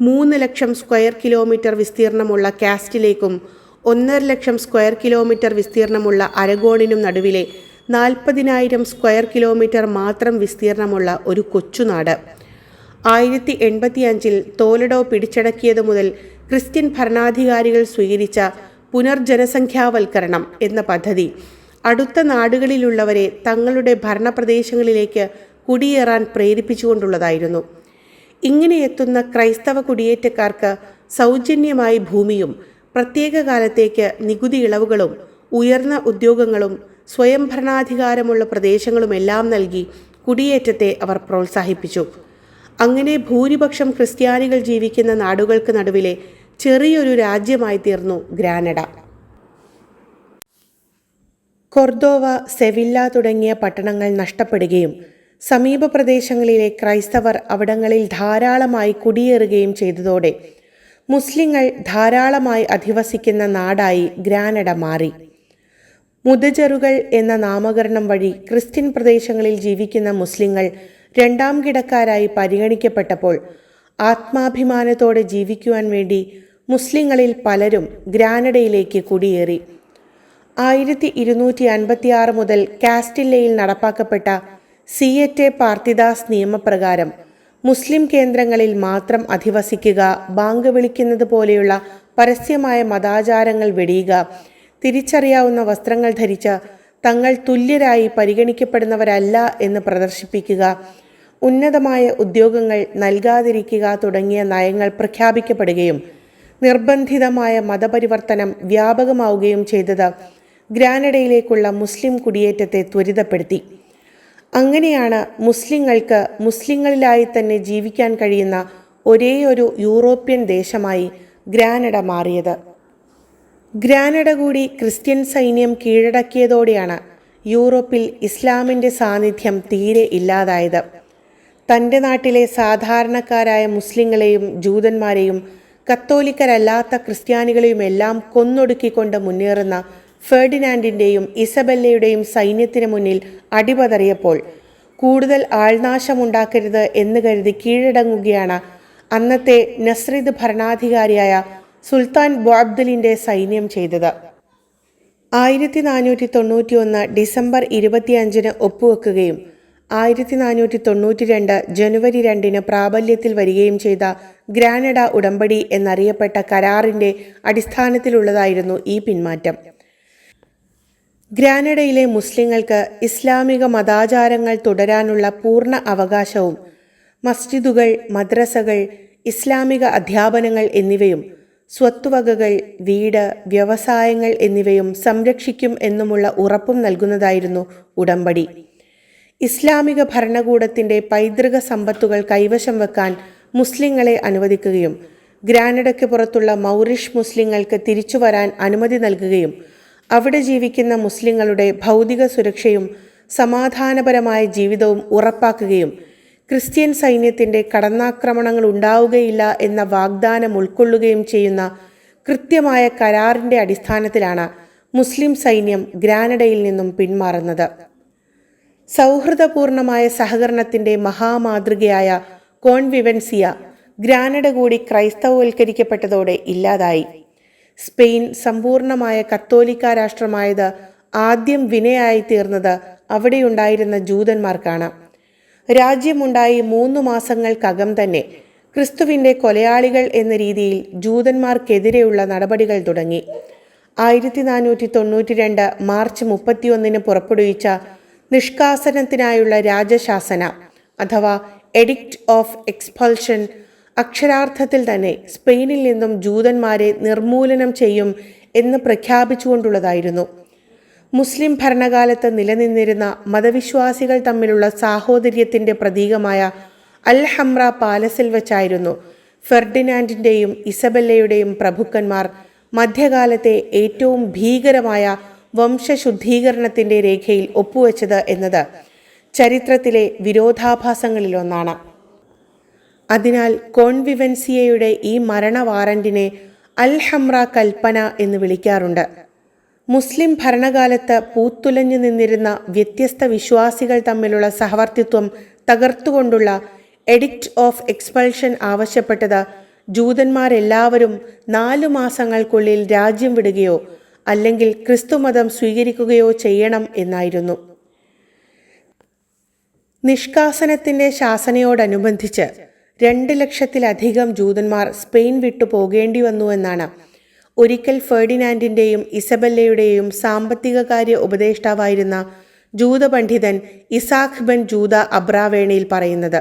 മൂന്ന് ലക്ഷം സ്ക്വയർ കിലോമീറ്റർ വിസ്തീർണമുള്ള കാസ്റ്റിലേക്കും ഒന്നര ലക്ഷം സ്ക്വയർ കിലോമീറ്റർ വിസ്തീർണമുള്ള അരഗോണിനും നടുവിലെ നാൽപ്പതിനായിരം സ്ക്വയർ കിലോമീറ്റർ മാത്രം വിസ്തീർണമുള്ള ഒരു കൊച്ചുനാട്. ആയിരത്തി എൺപത്തി അഞ്ചിൽ തോലഡോ പിടിച്ചടക്കിയതു മുതൽ ക്രിസ്ത്യൻ ഭരണാധികാരികൾ സ്വീകരിച്ച പുനർജനസംഖ്യാവൽക്കരണം എന്ന പദ്ധതി അടുത്ത നാടുകളിലുള്ളവരെ തങ്ങളുടെ ഭരണപ്രദേശങ്ങളിലേക്ക് കുടിയേറാൻ പ്രേരിപ്പിച്ചുകൊണ്ടുള്ളതായിരുന്നു. ഇങ്ങനെ എത്തുന്ന ക്രൈസ്തവ കുടിയേറ്റക്കാർക്ക് സൗജന്യമായി ഭൂമിയും പ്രത്യേക കാലത്തേക്ക് നികുതി ഇളവുകളും ഉയർന്ന ഉദ്യോഗങ്ങളും സ്വയംഭരണാധികാരമുള്ള പ്രദേശങ്ങളുമെല്ലാം നൽകി കുടിയേറ്റത്തെ അവർ പ്രോത്സാഹിപ്പിച്ചു. അങ്ങനെ ഭൂരിപക്ഷം ക്രിസ്ത്യാനികൾ ജീവിക്കുന്ന നാടുകൾക്ക് നടുവിലെ ചെറിയൊരു രാജ്യമായി തീർന്നു ഗ്രാനഡ. കൊർദോവ സെവില്ല തുടങ്ങിയ പട്ടണങ്ങൾ നഷ്ടപ്പെടുകയും സമീപ പ്രദേശങ്ങളിലെ ക്രൈസ്തവർ അവിടങ്ങളിൽ ധാരാളമായി കുടിയേറുകയും ചെയ്തതോടെ മുസ്ലിങ്ങൾ ധാരാളമായി അധിവസിക്കുന്ന നാടായി ഗ്രാനഡ മാറി. മുതജറുകൾ എന്ന നാമകരണം വഴി ക്രിസ്ത്യൻ പ്രദേശങ്ങളിൽ ജീവിക്കുന്ന മുസ്ലിങ്ങൾ രണ്ടാം കിടക്കാരായി പരിഗണിക്കപ്പെട്ടപ്പോൾ ആത്മാഭിമാനത്തോടെ ജീവിക്കുവാൻ വേണ്ടി മുസ്ലിങ്ങളിൽ പലരും ഗ്രാനഡയിലേക്ക് കുടിയേറി. ആയിരത്തി ഇരുന്നൂറ്റി അൻപത്തിയാറ് മുതൽ കാസ്റ്റില്ലയിൽ നടപ്പാക്കപ്പെട്ട സിയറ്റെ പാർത്തിദാസ് നിയമപ്രകാരം മുസ്ലിം കേന്ദ്രങ്ങളിൽ മാത്രം അധിവസിക്കുക ബാങ്ക് വിളിക്കുന്നത് പോലെയുള്ള പരസ്യമായ മതാചാരങ്ങൾ വെടിയുക തിരിച്ചറിയാവുന്ന വസ്ത്രങ്ങൾ ധരിച്ച തങ്ങൾ തുല്യരായി പരിഗണിക്കപ്പെടുന്നവരല്ല എന്ന് പ്രദർശിപ്പിക്കുക ഉന്നതമായ ഉദ്യോഗങ്ങൾ നൽകാതിരിക്കുക തുടങ്ങിയ നയങ്ങൾ പ്രഖ്യാപിക്കപ്പെടുകയും നിർബന്ധിതമായ മതപരിവർത്തനം വ്യാപകമാവുകയും ചെയ്തത് ഗ്രാനഡയിലേക്കുള്ള മുസ്ലിം കുടിയേറ്റത്തെ ത്വരിതപ്പെടുത്തി. അങ്ങനെയാണ് മുസ്ലിങ്ങൾക്ക് മുസ്ലിങ്ങളിലായി തന്നെ ജീവിക്കാൻ കഴിയുന്ന ഒരേ ഒരു യൂറോപ്യൻ ദേശമായി ഗ്രാനഡ മാറിയത്. ഗ്രാനഡ കൂടി ക്രിസ്ത്യൻ സൈന്യം കീഴടക്കിയതോടെയാണ് യൂറോപ്പിൽ ഇസ്ലാമിന്റെ സാന്നിധ്യം തീരെ ഇല്ലാതായത്. തന്റെ നാട്ടിലെ സാധാരണക്കാരായ മുസ്ലിങ്ങളെയും ജൂതന്മാരെയും കത്തോലിക്കരല്ലാത്ത ക്രിസ്ത്യാനികളെയുമെല്ലാം കൊന്നൊടുക്കിക്കൊണ്ട് മുന്നേറുന്ന ഫെർഡിനാൻഡിന്റെയും ഇസബെല്ലയുടെയും സൈന്യത്തിന് മുന്നിൽ അടിപതറിയപ്പോൾ കൂടുതൽ ആൾനാശമുണ്ടാക്കരുത് എന്ന് കരുതി കീഴടങ്ങുകയാണ് അന്നത്തെ നസ്രിദ് ഭരണാധികാരിയായ സുൽത്താൻ ബോബ്ദലിന്റെ സൈന്യം ചെയ്തത്. ആയിരത്തി നാനൂറ്റി തൊണ്ണൂറ്റി ഒന്ന് ഡിസംബർ ഇരുപത്തിയഞ്ചിന് ഒപ്പുവെക്കുകയും ആയിരത്തി നാനൂറ്റി തൊണ്ണൂറ്റി രണ്ട് ജനുവരി രണ്ടിന് പ്രാബല്യത്തിൽ വരികയും ചെയ്ത ഗ്രാനഡ ഉടമ്പടി എന്നറിയപ്പെട്ട കരാറിന്റെ അടിസ്ഥാനത്തിലുള്ളതായിരുന്നു ഈ പിന്മാറ്റം. ഗ്രാനഡയിലെ മുസ്ലിങ്ങൾക്ക് ഇസ്ലാമിക മതാചാരങ്ങൾ തുടരാനുള്ള പൂർണ അവകാശവും മസ്ജിദുകൾ മദ്രസകൾ ഇസ്ലാമിക അധ്യാപനങ്ങൾ എന്നിവയും സ്വത്തുവകകൾ വീട് വ്യവസായങ്ങൾ എന്നിവയും സംരക്ഷിക്കും എന്നുമുള്ള ഉറപ്പും നൽകുന്നതായിരുന്നു ഉടമ്പടി. ഇസ്ലാമിക ഭരണകൂടത്തിന്റെ പൈതൃക സമ്പത്തുകൾ കൈവശം വെക്കാൻ മുസ്ലിങ്ങളെ അനുവദിക്കുകയും ഗ്രാനഡയ്ക്ക് പുറത്തുള്ള മൗറിഷ് മുസ്ലിങ്ങൾക്ക് തിരിച്ചു വരാൻ അനുമതി നൽകുകയും അവിടെ ജീവിക്കുന്ന മുസ്ലിങ്ങളുടെ ഭൗതിക സുരക്ഷയും സമാധാനപരമായ ജീവിതവും ഉറപ്പാക്കുകയും ക്രിസ്ത്യൻ സൈന്യത്തിന്റെ കടന്നാക്രമണങ്ങൾ ഉണ്ടാവുകയില്ല എന്ന വാഗ്ദാനം ഉൾക്കൊള്ളുകയും ചെയ്യുന്ന കൃത്യമായ കരാറിന്റെ അടിസ്ഥാനത്തിലാണ് മുസ്ലിം സൈന്യം ഗ്രാനഡയിൽ നിന്നും പിന്മാറുന്നത്. സൗഹൃദപൂർണമായ സഹകരണത്തിന്റെ മഹാമാതൃകയായ കോൺവിവൻസിയ ഗ്രാനഡ കൂടി ക്രൈസ്തവവൽക്കരിക്കപ്പെട്ടതോടെ ഇല്ലാതായി. സ്പെയിൻ സമ്പൂർണമായ കത്തോലിക്ക രാഷ്ട്രമായത് ആദ്യം വിനയായി തീർന്നത് അവിടെയുണ്ടായിരുന്ന ജൂതന്മാർക്കാണ്. രാജ്യമുണ്ടായി മൂന്ന് മാസങ്ങൾക്കകം തന്നെ ക്രിസ്തുവിന്റെ കൊലയാളികൾ എന്ന രീതിയിൽ ജൂതന്മാർക്കെതിരെയുള്ള നടപടികൾ തുടങ്ങി. ആയിരത്തി നാനൂറ്റി തൊണ്ണൂറ്റി രണ്ട് മാർച്ച് മുപ്പത്തിയൊന്നിന് പുറപ്പെടുവിച്ച നിഷ്കാസനത്തിനായുള്ള രാജശാസന അഥവാ എഡിക്റ്റ് ഓഫ് എക്സ്പൾഷൻ അക്ഷരാർത്ഥത്തിൽ തന്നെ സ്പെയിനിൽ നിന്നും ജൂതന്മാരെ നിർമൂലനം ചെയ്യും എന്ന് പ്രഖ്യാപിച്ചുകൊണ്ടുള്ളതായിരുന്നു. മുസ്ലിം ഭരണകാലത്ത് നിലനിന്നിരുന്ന മതവിശ്വാസികൾ തമ്മിലുള്ള സാഹോദര്യത്തിന്റെ പ്രതീകമായ അൽ ഹംറ പാലസിൽ വെച്ചായിരുന്നു ഫെർഡിനാൻഡിന്റെയും ഇസബല്ലയുടെയും പ്രഭുക്കന്മാർ മധ്യകാലത്തെ ഏറ്റവും ഭീകരമായ വംശശുദ്ധീകരണത്തിന്റെ രേഖയിൽ ഒപ്പുവെച്ചത് എന്നത് ചരിത്രത്തിലെ വിരോധാഭാസങ്ങളിലൊന്നാണ്. അതിനാൽ കോൺവിവൻസിയയുടെ ഈ മരണ വാറന്റിനെ അൽ ഹംറ കൽപ്പന എന്ന് വിളിക്കാറുണ്ട്. മുസ്ലിം ഭരണകാലത്ത് പൂത്തുലഞ്ഞു നിന്നിരുന്ന വ്യത്യസ്ത വിശ്വാസികൾ തമ്മിലുള്ള സഹവർത്തിത്വം തകർത്തുകൊണ്ടുള്ള എഡിക്റ്റ് ഓഫ് എക്സ്പൾഷൻ ആവശ്യപ്പെട്ടത് ജൂതന്മാരെല്ലാവരും നാലു മാസങ്ങൾക്കുള്ളിൽ രാജ്യം വിടുകയോ അല്ലെങ്കിൽ ക്രിസ്തുമതം സ്വീകരിക്കുകയോ ചെയ്യണം എന്നായിരുന്നു. നിഷ്കാസനത്തിന്റെ ശാസനയോടനുബന്ധിച്ച് രണ്ട് ലക്ഷത്തിലധികം ജൂതന്മാർ സ്പെയിൻ വിട്ടു പോകേണ്ടി വന്നുവെന്നാണ് ഒരിക്കൽ ഫെർഡിനാൻഡിന്റെയും ഇസബല്ലയുടെയും സാമ്പത്തിക കാര്യ ഉപദേഷ്ടാവായിരുന്ന ജൂത പണ്ഡിതൻ ഇസാഖ് ബൻ ജൂത അബ്രാവേണയിൽ പറയുന്നത്.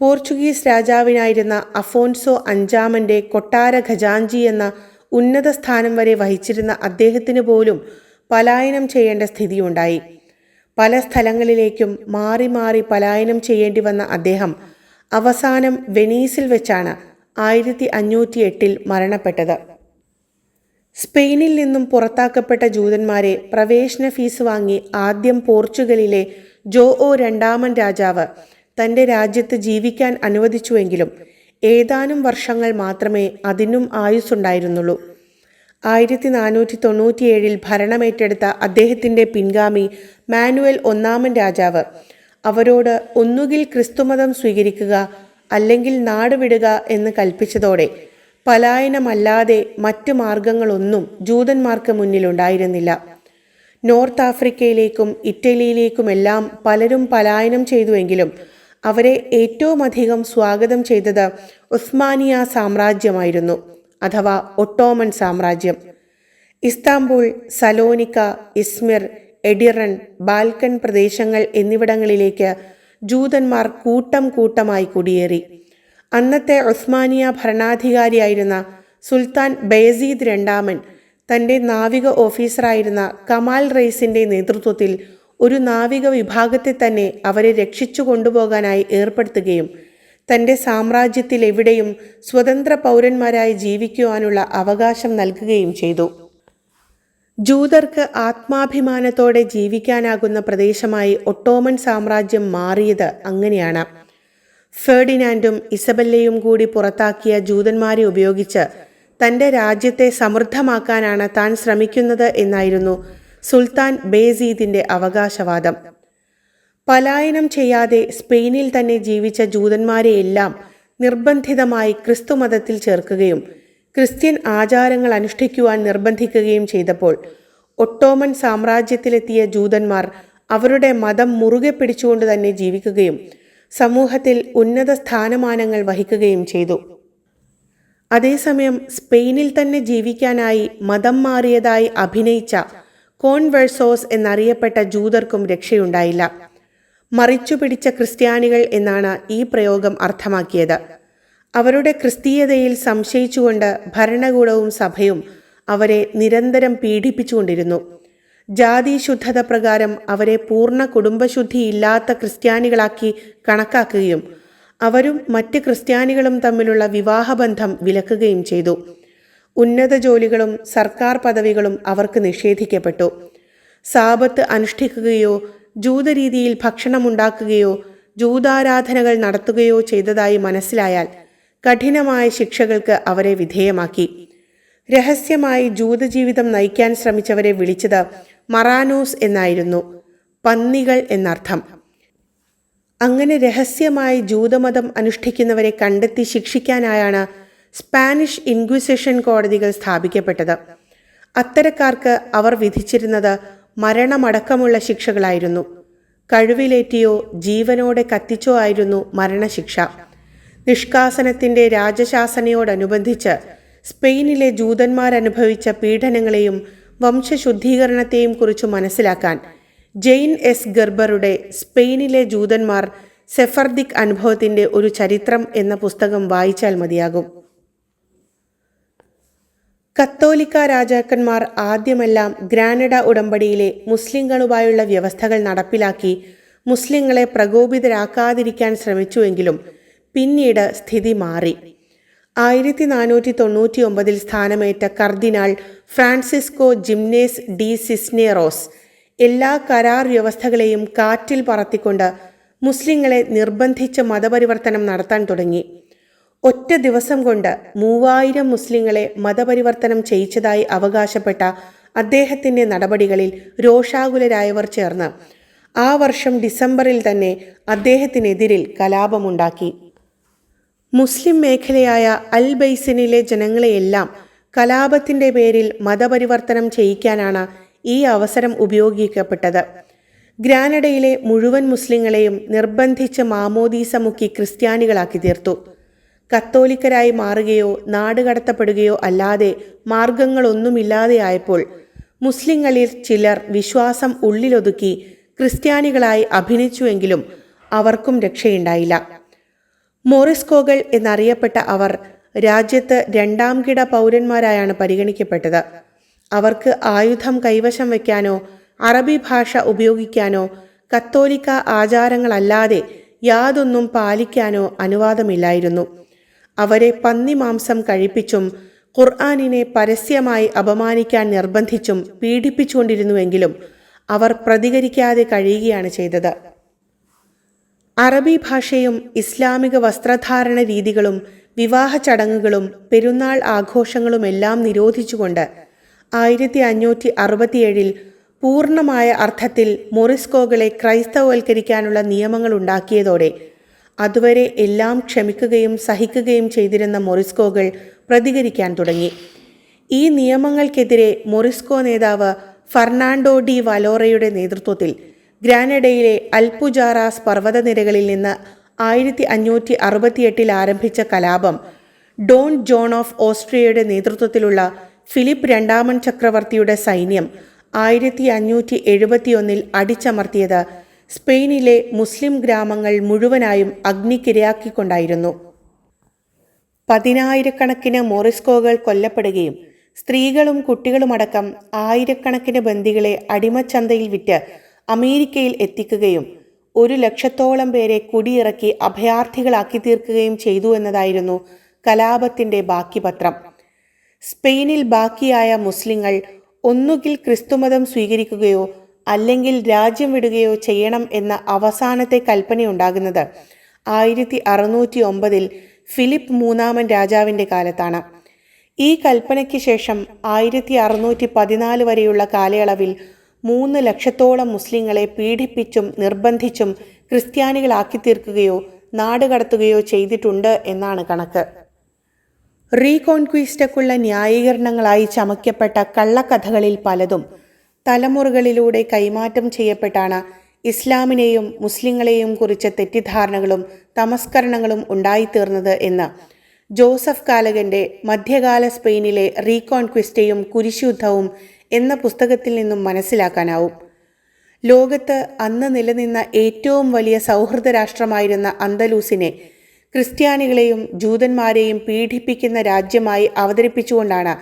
പോർച്ചുഗീസ് രാജാവിനായിരുന്ന അഫോൻസോ അഞ്ചാമന്റെ കൊട്ടാര ഖജാഞ്ചി എന്ന ഉന്നത സ്ഥാനം വരെ വഹിച്ചിരുന്ന അദ്ദേഹത്തിന് പോലും പലായനം ചെയ്യേണ്ട സ്ഥിതിയുണ്ടായി. പല സ്ഥലങ്ങളിലേക്കും മാറി മാറി പലായനം ചെയ്യേണ്ടി വന്ന അദ്ദേഹം അവസാനം വെനീസിൽ വെച്ചാണ് ആയിരത്തി അഞ്ഞൂറ്റി എട്ടിൽ മരണപ്പെട്ടത്. സ്പെയിനിൽ നിന്നും പുറത്താക്കപ്പെട്ട ജൂതന്മാരെ പ്രവേശന ഫീസ് വാങ്ങി ആദ്യം പോർച്ചുഗലിലെ ജോ ഒ രണ്ടാമൻ രാജാവ് തന്റെ രാജ്യത്ത് ജീവിക്കാൻ അനുവദിച്ചുവെങ്കിലും ഏതാനും വർഷങ്ങൾ മാത്രമേ അതിനും ആയുസ്സുണ്ടായിരുന്നുള്ളൂ. ആയിരത്തി നാനൂറ്റി തൊണ്ണൂറ്റിയേഴിൽ ഭരണമേറ്റെടുത്ത അദ്ദേഹത്തിന്റെ പിൻഗാമി മാനുവൽ ഒന്നാമൻ രാജാവ് അവരോട് ഒന്നുകിൽ ക്രിസ്തുമതം സ്വീകരിക്കുക അല്ലെങ്കിൽ നാടുവിടുക എന്ന് കൽപ്പിച്ചതോടെ പലായനമല്ലാതെ മറ്റു മാർഗങ്ങളൊന്നും ജൂതന്മാർക്ക് മുന്നിലുണ്ടായിരുന്നില്ല. നോർത്ത് ആഫ്രിക്കയിലേക്കും ഇറ്റലിയിലേക്കുമെല്ലാം പലരും പലായനം ചെയ്തുവെങ്കിലും അവരെ ഏറ്റവും അധികം സ്വാഗതം ചെയ്തത് ഉസ്മാനിയ സാമ്രാജ്യമായിരുന്നു അഥവാ ഒട്ടോമൻ സാമ്രാജ്യം. Istanbul Salonica Izmir Edirne Balkan പ്രദേശങ്ങൾ എന്നിവിടങ്ങളിലേക്ക് ജൂതന്മാർ കൂട്ടം കൂട്ടമായി കുടിയേറി. അന്നത്തെ ഒസ്മാനിയ ഭരണാധികാരിയായിരുന്ന സുൽത്താൻ ബയസീദ് രണ്ടാമൻ തന്റെ നാവിക ഓഫീസറായിരുന്ന കമാൽ റെയ്സിന്റെ നേതൃത്വത്തിൽ ഒരു നാവിക വിഭാഗത്തെ തന്നെ അവരെ രക്ഷിച്ചു കൊണ്ടുപോകാനായി ഏർപ്പെടുത്തുകയും തന്റെ സാമ്രാജ്യത്തിൽ എവിടെയും സ്വതന്ത്ര പൗരന്മാരായി ജീവിക്കുവാനുള്ള അവകാശം നൽകുകയും ചെയ്തു. ജൂതർക്ക് ആത്മാഭിമാനത്തോടെ ജീവിക്കാനാകുന്ന പ്രദേശമായി ഒട്ടോമൻ സാമ്രാജ്യം മാറിയത് അങ്ങനെയാണ്. ഫെർഡിനാൻഡും ഇസബല്ലയും കൂടി പുറത്താക്കിയ ജൂതന്മാരെ ഉപയോഗിച്ച് തന്റെ രാജ്യത്തെ സമൃദ്ധമാക്കാനാണ് താൻ ശ്രമിക്കുന്നത് എന്നായിരുന്നു സുൽത്താൻ ബേസീദിന്റെ അവകാശവാദം. പലായനം ചെയ്യാതെ സ്പെയിനിൽ തന്നെ ജീവിച്ച ജൂതന്മാരെയെല്ലാം നിർബന്ധിതമായി ക്രിസ്തുമതത്തിൽ ചേർക്കുകയും ക്രിസ്ത്യൻ ആചാരങ്ങൾ അനുഷ്ഠിക്കുവാൻ നിർബന്ധിക്കുകയും ചെയ്തപ്പോൾ ഒട്ടോമൻ സാമ്രാജ്യത്തിലെത്തിയ ജൂതന്മാർ അവരുടെ മതം മുറുകെ പിടിച്ചുകൊണ്ട് തന്നെ ജീവിക്കുകയും സമൂഹത്തിൽ ഉന്നത സ്ഥാനമാനങ്ങൾ വഹിക്കുകയും ചെയ്തു. അതേസമയം സ്പെയിനിൽ തന്നെ ജീവിക്കാനായി മതം മാറിയതായി അഭിനയിച്ച കോൺവേഴ്സോസ് എന്നറിയപ്പെട്ട ജൂതർക്കും രക്ഷയുണ്ടായില്ല. മറിച്ചു പിടിച്ച ക്രിസ്ത്യാനികൾ എന്നാണ് ഈ പ്രയോഗം അർത്ഥമാക്കിയത്. അവരുടെ ക്രിസ്തീയതയിൽ സംശയിച്ചുകൊണ്ട് ഭരണകൂടവും സഭയും അവരെ നിരന്തരം പീഡിപ്പിച്ചുകൊണ്ടിരുന്നു. ജാതി ശുദ്ധത പ്രകാരം അവരെ പൂർണ കുടുംബശുദ്ധിയില്ലാത്ത ക്രിസ്ത്യാനികളാക്കി കണക്കാക്കുകയും അവരും മറ്റ് ക്രിസ്ത്യാനികളും തമ്മിലുള്ള വിവാഹബന്ധം വിലക്കുകയും ചെയ്തു. ഉന്നത ജോലികളും സർക്കാർ പദവികളും അവർക്ക് നിഷേധിക്കപ്പെട്ടു. സാപത്ത് അനുഷ്ഠിക്കുകയോ ജൂതരീതിയിൽ ഭക്ഷണമുണ്ടാക്കുകയോ ജൂതാരാധനകൾ നടത്തുകയോ ചെയ്തതായി മനസ്സിലായാൽ കഠിനമായ ശിക്ഷകൾക്ക് അവരെ വിധേയമാക്കി. രഹസ്യമായി ജൂതജീവിതം നയിക്കാൻ ശ്രമിച്ചവരെ വിളിച്ചത് മറാനോസ് എന്നായിരുന്നു. പന്നികൾ എന്നർത്ഥം. അങ്ങനെ രഹസ്യമായി ജൂതമതം അനുഷ്ഠിക്കുന്നവരെ കണ്ടെത്തി ശിക്ഷിക്കാനായാണ് സ്പാനിഷ് ഇൻക്വിസിഷൻ കോടതികൾ സ്ഥാപിക്കപ്പെട്ടത്. അത്തരക്കാർക്ക് അവർ വിധിച്ചിരുന്നത് മരണമടക്കമുള്ള ശിക്ഷകളായിരുന്നു. കഴിവിലേറ്റിയോ ജീവനോടെ കത്തിച്ചോ ആയിരുന്നു മരണശിക്ഷ. നിഷ്കാസനത്തിന്റെ രാജശാസനയോടനുബന്ധിച്ച് സ്പെയിനിലെ ജൂതന്മാരനുഭവിച്ച പീഡനങ്ങളെയും വംശശുദ്ധീകരണത്തെയും കുറിച്ച് മനസ്സിലാക്കാൻ ജെയിൻ എസ് ഗർബറുടെ സ്പെയിനിലെ ജൂതന്മാർ സെഫർദിക് അനുഭവത്തിന്റെ ഒരു ചരിത്രം എന്ന പുസ്തകം വായിച്ചാൽ മതിയാകും. കത്തോലിക്ക രാജാക്കന്മാർ ആദ്യമെല്ലാം ഗ്രാനഡ ഉടമ്പടിയിലെ മുസ്ലിങ്ങളുമായുള്ള വ്യവസ്ഥകൾ നടപ്പിലാക്കി മുസ്ലിങ്ങളെ പ്രകോപിതരാക്കാതിരിക്കാൻ ശ്രമിച്ചുവെങ്കിലും പിന്നീട് സ്ഥിതി മാറി. ആയിരത്തി നാനൂറ്റി തൊണ്ണൂറ്റി ഒമ്പതിൽ സ്ഥാനമേറ്റ കർദിനാൾ ഫ്രാൻസിസ്കോ ജിംനേസ് ഡി സിസ്നേറോസ് എല്ലാ കരാർ വ്യവസ്ഥകളെയും കാറ്റിൽ പറത്തിക്കൊണ്ട് മുസ്ലിങ്ങളെ നിർബന്ധിച്ച് മതപരിവർത്തനം നടത്താൻ തുടങ്ങി. ഒറ്റ ദിവസം കൊണ്ട് മൂവായിരം മുസ്ലിങ്ങളെ മതപരിവർത്തനം ചെയ്യിച്ചതായി അവകാശപ്പെട്ട അദ്ദേഹത്തിന്റെ നടപടികളിൽ രോഷാകുലരായവർ ചേർന്ന് ആ വർഷം ഡിസംബറിൽ തന്നെ അദ്ദേഹത്തിനെതിരിൽ കലാപമുണ്ടാക്കി. മുസ്ലിം മേഖലയായ അൽ ബൈസിനിലെ ജനങ്ങളെയെല്ലാം കലാപത്തിന്റെ പേരിൽ മതപരിവർത്തനം ചെയ്യിക്കാനാണ് ഈ അവസരം ഉപയോഗിക്കപ്പെട്ടത്. ഗ്രാനഡയിലെ മുഴുവൻ മുസ്ലിങ്ങളെയും നിർബന്ധിച്ച് മാമോദീസ മുക്കി ക്രിസ്ത്യാനികളാക്കി തീർത്തു. കത്തോലിക്കരായി മാറുകയോ നാടുകടത്തപ്പെടുകയോ അല്ലാതെ മാർഗങ്ങളൊന്നുമില്ലാതെയായപ്പോൾ മുസ്ലിങ്ങളിൽ ചിലർ വിശ്വാസം ഉള്ളിലൊതുക്കി ക്രിസ്ത്യാനികളായി അഭിനയിച്ചുവെങ്കിലും അവർക്കും രക്ഷയുണ്ടായില്ല. മോറിസ്കോകൾ എന്നറിയപ്പെട്ട അവർ രാജ്യത്ത് രണ്ടാം കിട പൗരന്മാരായാണ് പരിഗണിക്കപ്പെട്ടത്. അവർക്ക് ആയുധം കൈവശം വയ്ക്കാനോ അറബി ഭാഷ ഉപയോഗിക്കാനോ കത്തോലിക്ക ആചാരങ്ങളല്ലാതെ യാതൊന്നും പാലിക്കാനോ അനുവാദമില്ലായിരുന്നു. അവരെ പന്നി മാംസം കഴിപ്പിച്ചും ഖുർആാനിനെ പരസ്യമായി അപമാനിക്കാൻ നിർബന്ധിച്ചും പീഡിപ്പിച്ചുകൊണ്ടിരുന്നുവെങ്കിലും അവർ പ്രതികരിക്കാതെ കഴിയുകയാണ് ചെയ്തത്. അറബി ഭാഷയും ഇസ്ലാമിക വസ്ത്രധാരണ രീതികളും വിവാഹ ചടങ്ങുകളും പെരുന്നാൾ ആഘോഷങ്ങളുമെല്ലാം നിരോധിച്ചുകൊണ്ട് ആയിരത്തി അഞ്ഞൂറ്റി അറുപത്തിയേഴിൽ പൂർണമായ അർത്ഥത്തിൽ മൊറിസ്കോകളെ ക്രൈസ്തവവൽക്കരിക്കാനുള്ള നിയമങ്ങൾ ഉണ്ടാക്കിയതോടെ അതുവരെ എല്ലാം ക്ഷമിക്കുകയും സഹിക്കുകയും ചെയ്തിരുന്ന മൊറിസ്കോകൾ പ്രതികരിക്കാൻ തുടങ്ങി. ഈ നിയമങ്ങൾക്കെതിരെ മൊറിസ്കോ നേതാവ് ഫെർണാണ്ടോ ഡി വലോറയുടെ നേതൃത്വത്തിൽ ഗ്രാനഡയിലെ അൽപുജാറാസ് പർവതനിരകളിൽ നിന്ന് ആയിരത്തി അഞ്ഞൂറ്റി അറുപത്തിയെട്ടിൽ ആരംഭിച്ച കലാപം ഡോൺ ജോൺ ഓഫ് ഓസ്ട്രിയയുടെ നേതൃത്വത്തിലുള്ള ഫിലിപ്പ് രണ്ടാമൻ ചക്രവർത്തിയുടെ സൈന്യം ആയിരത്തി അഞ്ഞൂറ്റി എഴുപത്തിയൊന്നിൽ അടിച്ചമർത്തിയത് സ്പെയിനിലെ മുസ്ലിം ഗ്രാമങ്ങൾ മുഴുവനായും അഗ്നിക്കിരയാക്കിക്കൊണ്ടായിരുന്നു. പതിനായിരക്കണക്കിന് മോറിസ്കോകൾ കൊല്ലപ്പെടുകയും സ്ത്രീകളും കുട്ടികളുമടക്കം ആയിരക്കണക്കിന് ബന്ദികളെ അടിമച്ചന്തയിൽ വിറ്റ് അമേരിക്കയിൽ എത്തിക്കുകയും ഒരു ലക്ഷത്തോളം പേരെ കുടിയിറക്കി അഭയാർത്ഥികളാക്കി തീർക്കുകയും ചെയ്തു എന്നതായിരുന്നു കലാപത്തിന്റെ ബാക്കി പത്രം സ്പെയിനിൽ ബാക്കിയായ മുസ്ലിങ്ങൾ ഒന്നുകിൽ ക്രിസ്തുമതം സ്വീകരിക്കുകയോ അല്ലെങ്കിൽ രാജ്യം വിടുകയോ ചെയ്യണം എന്ന അവസാനത്തെ കൽപ്പനയുണ്ടാകുന്നത് ആയിരത്തി അറുന്നൂറ്റി ഒമ്പതിൽ ഫിലിപ്പ് മൂന്നാമൻ രാജാവിന്റെ കാലത്താണ്. ഈ കൽപ്പനയ്ക്ക് ശേഷം ആയിരത്തി അറുന്നൂറ്റി പതിനാല് വരെയുള്ള കാലയളവിൽ മൂന്ന് ലക്ഷത്തോളം മുസ്ലിങ്ങളെ പീഡിപ്പിച്ചും നിർബന്ധിച്ചും ക്രിസ്ത്യാനികളാക്കി തീർക്കുകയോ നാടുകടത്തുകയോ ചെയ്തിട്ടുണ്ട് എന്നാണ് കണക്ക്. റീകോൺക്വീസ്റ്റക്കുള്ള ന്യായീകരണങ്ങളായി ചമയ്ക്കപ്പെട്ട കള്ളക്കഥകളിൽ പലതും തലമുറകളിലൂടെ കൈമാറ്റം ചെയ്യപ്പെട്ടാണ് ഇസ്ലാമിനെയും മുസ്ലിങ്ങളെയും കുറിച്ച തെറ്റിദ്ധാരണകളും തമസ്കരണങ്ങളും ഉണ്ടായിത്തീർന്നത് എന്ന് ജോസഫ് കാലകന്റെ മധ്യകാല സ്പെയിനിലെ റീകോൺക്വിസ്റ്റയും കുരിശുദ്ധവും എന്ന പുസ്തകത്തിൽ നിന്നും മനസ്സിലാക്കാനാവും. ലോകത്ത് അന്ന് നിലനിന്ന ഏറ്റവും വലിയ സൗഹൃദ രാഷ്ട്രമായിരുന്ന അന്തലൂസിനെ ക്രിസ്ത്യാനികളെയും ജൂതന്മാരെയും പീഡിപ്പിക്കുന്ന രാജ്യമായി അവതരിപ്പിച്ചുകൊണ്ടാണ്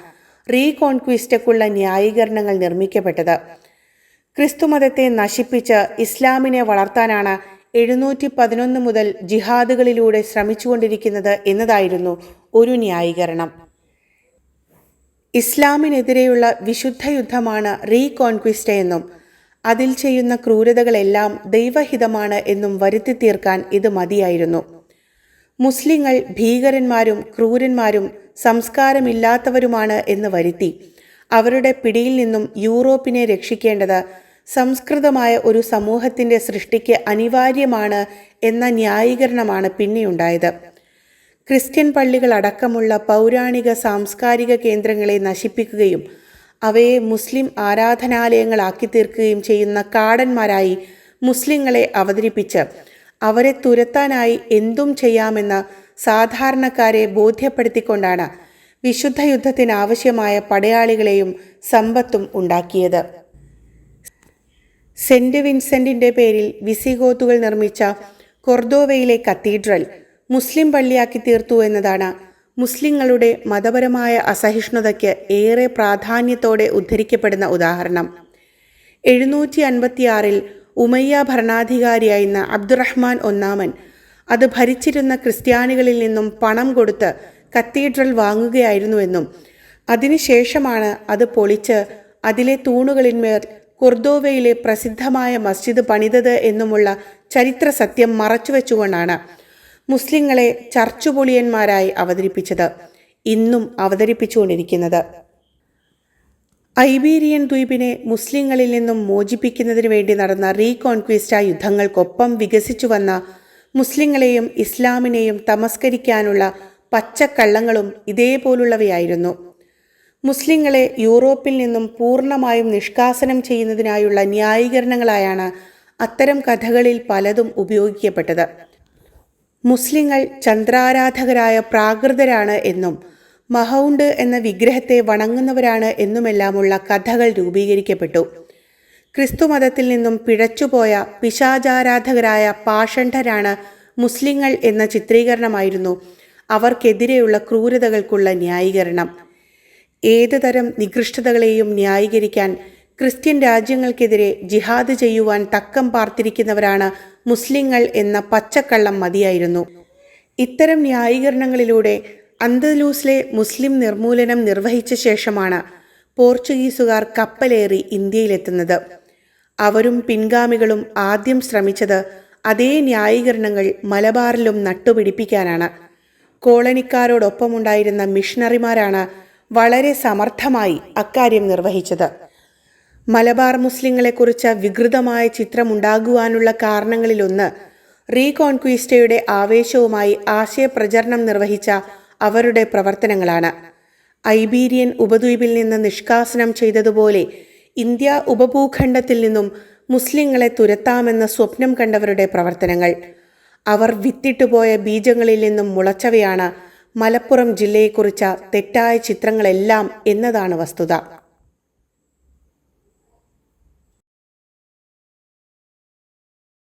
റീകോൺക്വിസ്റ്റക്കുള്ള ന്യായീകരണങ്ങൾ നിർമ്മിക്കപ്പെട്ടത്. ക്രിസ്തുമതത്തെ നശിപ്പിച്ച് ഇസ്ലാമിനെ വളർത്താനാണ് എഴുന്നൂറ്റി പതിനൊന്ന് മുതൽ ജിഹാദുകളിലൂടെ ശ്രമിച്ചുകൊണ്ടിരിക്കുന്നത് എന്നതായിരുന്നു ഒരു ന്യായീകരണം. ഇസ്ലാമിനെതിരെയുള്ള വിശുദ്ധ യുദ്ധമാണ് റീകോൺക്വിസ്റ്റ എന്നും അതിൽ ചെയ്യുന്ന ക്രൂരതകളെല്ലാം ദൈവഹിതമാണ് എന്നും വരുത്തി തീർക്കാൻ ഇത് മതിയായിരുന്നു. മുസ്ലിങ്ങൾ ഭീകരന്മാരും ക്രൂരന്മാരും സംസ്കാരമില്ലാത്തവരുമാണ് എന്ന് വരുത്തി അവരുടെ പിടിയിൽ നിന്നും യൂറോപ്പിനെ രക്ഷിക്കേണ്ടത് സംസ്കൃതമായ ഒരു സമൂഹത്തിന്റെ സൃഷ്ടിക്ക് അനിവാര്യമാണ് എന്ന ന്യായീകരണമാണ് പിന്നെയുണ്ടായത്. ക്രിസ്ത്യൻ പള്ളികൾ അടക്കമുള്ള പൗരാണിക സാംസ്കാരിക കേന്ദ്രങ്ങളെ നശിപ്പിക്കുകയും അവയെ മുസ്ലിം ആരാധനാലയങ്ങളാക്കി തീർക്കുകയും ചെയ്യുന്ന കാടന്മാരായി മുസ്ലിങ്ങളെ അവതരിപ്പിച്ച് അവരെ തുരത്താനായി എന്തും ചെയ്യാമെന്ന് സാധാരണക്കാരെ ബോധ്യപ്പെടുത്തിക്കൊണ്ടാണ് വിശുദ്ധ യുദ്ധത്തിനാവശ്യമായ പടയാളികളെയും സമ്പത്തും ഉണ്ടാക്കിയത്. സെന്റ് വിൻസെന്റിന്റെ പേരിൽ വിസിഗോത്തുകൾ നിർമ്മിച്ച കൊർദോവയിലെ കത്തീഡ്രൽ മുസ്ലിം പള്ളിയാക്കി തീർത്തു എന്നതാണ്. മുസ്ലിങ്ങളുടെ മതപരമായ അസഹിഷ്ണുതയ്ക്ക് ഏറെ പ്രാധാന്യത്തോടെ ഉദ്ധരിക്കപ്പെടുന്ന ഉദാഹരണം. എഴുന്നൂറ്റി അൻപത്തിയാറിൽ ഉമയ്യ ഭരണാധികാരിയായിരുന്ന അബ്ദുറഹ്മാൻ ഒന്നാമൻ അത് ഭരിച്ചിരുന്ന ക്രിസ്ത്യാനികളിൽ നിന്നും പണം കൊടുത്ത് കത്തീഡ്രൽ വാങ്ങുകയായിരുന്നുവെന്നും അതിനുശേഷമാണ് അത് പൊളിച്ച് അതിലെ തൂണുകളിന്മേൽ കൊർദോവയിലെ പ്രസിദ്ധമായ മസ്ജിദ് പണിതത് എന്നുമുള്ള ചരിത്ര സത്യം മറച്ചുവെച്ചുകൊണ്ടാണ്. മുസ്ലിങ്ങളെ ചർച്ചുപൊളിയന്മാരായി അവതരിപ്പിച്ചത് ഇന്നും അവതരിപ്പിച്ചുകൊണ്ടിരിക്കുന്നത്. ഐബീരിയൻ ദ്വീപിനെ മുസ്ലിങ്ങളിൽ നിന്നും മോചിപ്പിക്കുന്നതിന് വേണ്ടി നടന്ന റീകോൺക്വിസ്റ്റ യുദ്ധങ്ങൾക്കൊപ്പം വികസിച്ചു വന്ന മുസ്ലിങ്ങളെയും ഇസ്ലാമിനെയും തമസ്കരിക്കാനുള്ള പച്ചക്കള്ളങ്ങളും ഇതേപോലുള്ളവയായിരുന്നു. മുസ്ലിങ്ങളെ യൂറോപ്പിൽ നിന്നും പൂർണമായും നിഷ്കാസനം ചെയ്യുന്നതിനായുള്ള ന്യായീകരണങ്ങളായാണ് അത്തരം കഥകളിൽ പലതും ഉപയോഗിക്കപ്പെട്ടത്. മുസ്ലിങ്ങൾ ചന്ദ്രാരാധകരായ പ്രാകൃതരാണ് എന്നും മഹൗണ്ട് എന്ന വിഗ്രഹത്തെ വണങ്ങുന്നവരാണ് എന്നുമെല്ലാമുള്ള കഥകൾ രൂപീകരിക്കപ്പെട്ടു. ക്രിസ്തുമതത്തിൽ നിന്നും പിഴച്ചുപോയ പിശാചാരാധകരായ പാഷണ്ഠരാണ് മുസ്ലിങ്ങൾ എന്ന ചിത്രീകരണമായിരുന്നു അവർക്കെതിരെയുള്ള ക്രൂരതകൾക്കുള്ള ന്യായീകരണം. ഏതുതരം നികൃഷ്ടതകളെയും ന്യായീകരിക്കാൻ ക്രിസ്ത്യൻ രാജ്യങ്ങൾക്കെതിരെ ജിഹാദ് ചെയ്യുവാൻ തക്കം പാർത്തിരിക്കുന്നവരാണ് മുസ്ലിങ്ങൾ എന്ന പച്ചക്കള്ളം മതിയായിരുന്നു. ഇത്തരം ന്യായീകരണങ്ങളിലൂടെ അന്തലൂസിലെ മുസ്ലിം നിർമൂലനം നിർവഹിച്ച ശേഷമാണ് പോർച്ചുഗീസുകാർ കപ്പലേറി ഇന്ത്യയിലെത്തുന്നത്. അവരും പിൻഗാമികളും ആദ്യം ശ്രമിച്ചത് അതേ ന്യായീകരണങ്ങൾ മലബാറിലും നട്ടുപിടിപ്പിക്കാനാണ്. കോളനിക്കാരോടൊപ്പമുണ്ടായിരുന്ന മിഷണറിമാരാണ് വളരെ സമർത്ഥമായി അക്കാര്യം നിർവഹിച്ചത്. മലബാർ മുസ്ലിങ്ങളെക്കുറിച്ച് വികൃതമായ ചിത്രമുണ്ടാകുവാനുള്ള കാരണങ്ങളിലൊന്ന് റീകോൺക്വീസ്റ്റയുടെ ആവേശവുമായി ആശയപ്രചരണം നിർവഹിച്ച അവരുടെ പ്രവർത്തനങ്ങളാണ്. ഐബീരിയൻ ഉപദ്വീപിൽ നിന്ന് നിഷ്കാസനം ചെയ്തതുപോലെ ഇന്ത്യ ഉപഭൂഖണ്ഡത്തിൽ നിന്നും മുസ്ലിങ്ങളെ തുരത്താമെന്ന സ്വപ്നം കണ്ടവരുടെ പ്രവർത്തനങ്ങൾ. അവർ വിത്തിട്ടുപോയ ബീജങ്ങളിൽ നിന്നും മുളച്ചവയാണ് മലപ്പുറം ജില്ലയെക്കുറിച്ച തെറ്റായ ചിത്രങ്ങളെല്ലാം എന്നതാണ് വസ്തുത.